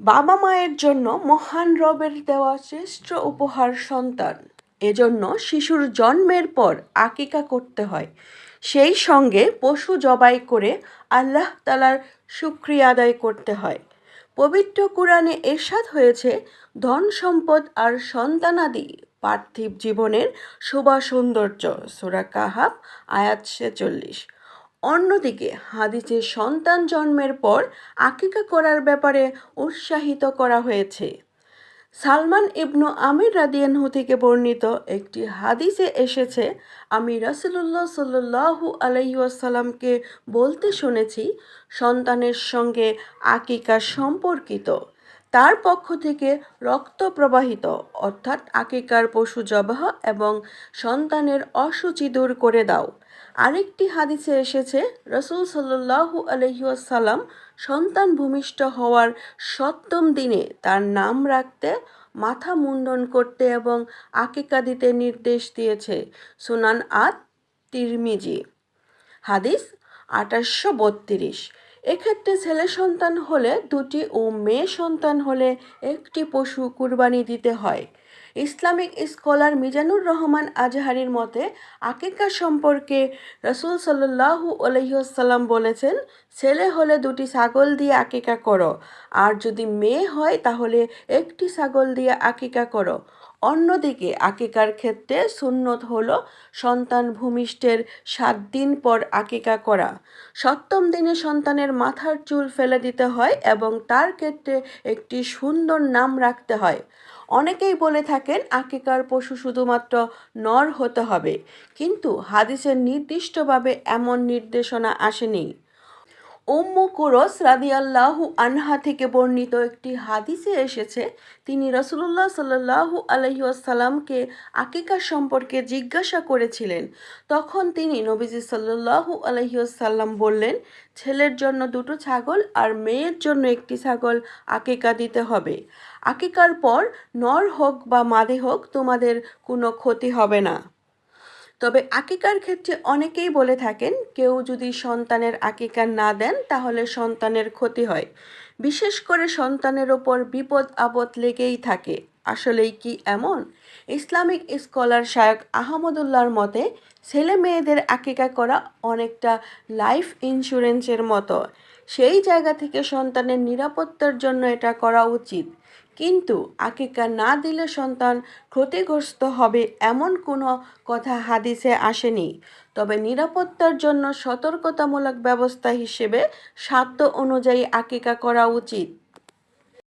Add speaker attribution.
Speaker 1: বাবা মায়ের জন্য মহান রবের দেওয়া শ্রেষ্ঠ উপহার সন্তান। এজন্য শিশুর জন্মের পর আকিকা করতে হয়। সেই সঙ্গে পশু জবাই করে আল্লাহ তালার শুক্রিয়া আদায় করতে হয়। পবিত্র কোরআনে এরশাদ হয়েছে, ধন সম্পদ আর সন্তানাদি পার্থিব জীবনের শোভা সৌন্দর্য। সুরা কাহাব আয়াত ছেচল্লিশ। অন্যদিকে হাদিসে সন্তান জন্মের পর আকিকা করার ব্যাপারে উৎসাহিত করা হয়েছে। সালমান ইবনু আমির রাদিয়ানহু থেকে বর্ণিত একটি হাদিসে এসেছে, আমি রাসুলুল্লাহ সাল্লাহু আলাইসাল্লামকে বলতে শুনেছি, সন্তানের সঙ্গে আকিকা সম্পর্কিত। তার পক্ষ থেকে রক্ত প্রবাহিত, অর্থাৎ আকিকার পশু জবাহ এবং সন্তানের অসুচি দূর করে দাও। আরেকটি হাদিসে এসেছে, রসুল সাল্লাহু আলহিউসাল্লাম সন্তান ভূমিষ্ঠ হওয়ার সপ্তম দিনে তার নাম রাখতে, মাথা মুন্ডন করতে এবং আকিকা দিতে নির্দেশ দিয়েছে সুনান আত তিরমিজি হাদিস আঠাশশো বত্রিশ। এক্ষেত্রে ছেলে সন্তান হলে দুটি ও মেয়ে সন্তান হলে একটি পশু কুরবানি দিতে হয়। ইসলামিক স্কলার মিজানুর রহমান আজহারির মতে আকিকা সম্পর্কে রসুল সাল্লাহু আলহিহাসাল্লাম বলেছেন, ছেলে হলে দুটি ছাগল দিয়ে আকিকা করো, আর যদি মেয়ে হয় তাহলে একটি ছাগল দিয়ে আকিকা করো। অন্যদিকে আকিকার ক্ষেত্রে সুন্নত হলো সন্তান ভূমিষ্ঠের সাত দিন পর আকিকা করা। সপ্তম দিনে সন্তানের মাথার চুল ফেলে দিতে হয় এবং তার ক্ষেত্রে একটি সুন্দর নাম রাখতে হয়। অনেকেই বলে থাকেন আকিকার পশু শুধুমাত্র নর হতে হবে, কিন্তু হাদিসের নির্দিষ্টভাবে এমন নির্দেশনা আসেনি। উম্মু কুরস রাদিয়াল্লাহু আনহা থেকে বর্ণিত একটি হাদিসে এসেছে, তিনি রসুল্লাহ সাল্লাহু আলহিউসাল্লামকে আকিকা সম্পর্কে জিজ্ঞাসা করেছিলেন। তখন তিনি নবীজি সাল্লাহু আলহিউসাল্লাম বললেন, ছেলের জন্য দুটো ছাগল আর মেয়ের জন্য একটি ছাগল আকিকা দিতে হবে। আকিকার পর নর হোক বা মাদে হোক তোমাদের কোনো ক্ষতি হবে না। তবে আকিকার ক্ষেত্রে অনেকেই বলে থাকেন, কেউ যদি সন্তানের আকিকা না দেন, তাহলে সন্তানের ক্ষতি হয়। বিশেষ করে সন্তানের ওপর বিপদ আপদ লেগেই থাকে। আসলেই কি এমন? ইসলামিক স্কলার শায়ক আহমদুল্লাহর মতে, ছেলে মেয়েদের আকিকা করা অনেকটা লাইফ ইন্স্যুরেন্সের মতো। সেই জায়গা থেকে সন্তানের নিরাপত্তার জন্য এটা করা উচিত। কিন্তু আকিকা না দিলে সন্তান ক্ষতিগ্রস্ত হবে এমন কোনো কথা হাদিসে আসেনি। তবে নিরাপত্তার জন্য সতর্কতামূলক ব্যবস্থা হিসেবে স্বার্থ অনুযায়ী আকিকা করা উচিত।